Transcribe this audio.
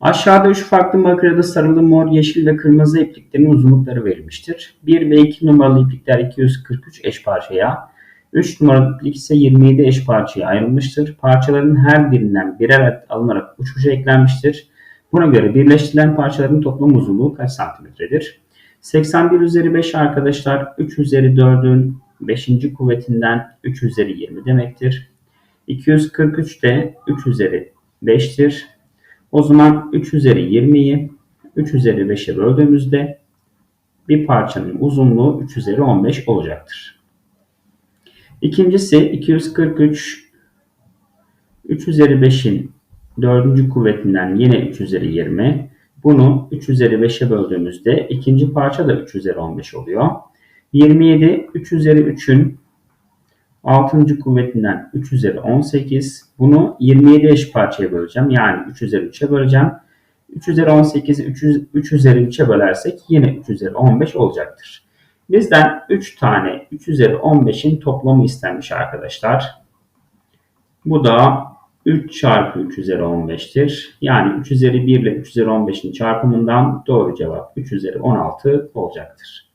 Aşağıda üç farklı makarada sarılı mor, yeşil ve kırmızı ipliklerin uzunlukları verilmiştir. 1 ve 2 numaralı iplikler 243 eş parçaya, 3 numaralı iplik ise 27 eş parçaya ayrılmıştır. Parçaların her birinden birer adet alınarak uç uca eklenmiştir. Buna göre birleştirilen parçaların toplam uzunluğu kaç santimetredir? 81 üzeri 5 arkadaşlar 3 üzeri 4'ün 5. kuvvetinden 3 üzeri 20 demektir. 243 de 3 üzeri 5'tir. O zaman 3 üzeri 20'yi 3 üzeri 5'e böldüğümüzde bir parçanın uzunluğu 3 üzeri 15 olacaktır. İkincisi 243 3 üzeri 5'in 4. kuvvetinden yine 3 üzeri 20. Bunu 3 üzeri 5'e böldüğümüzde ikinci parça da 3 üzeri 15 oluyor. 27 3 üzeri 3'ün 6. kuvvetinden 3 üzeri 18. Bunu 27 eş parçaya böleceğim. Yani 3 üzeri 3'e böleceğim. 3 üzeri 18'i 3, 3 üzeri 3'e bölersek yine 3 üzeri 15 olacaktır. Bizden 3 tane 3 üzeri 15'in toplamı istenmiş arkadaşlar. Bu da 3 çarpı 3 üzeri 15'tir. Yani 3 üzeri 1 ile 3 üzeri 15'in çarpımından doğru cevap 3 üzeri 16 olacaktır.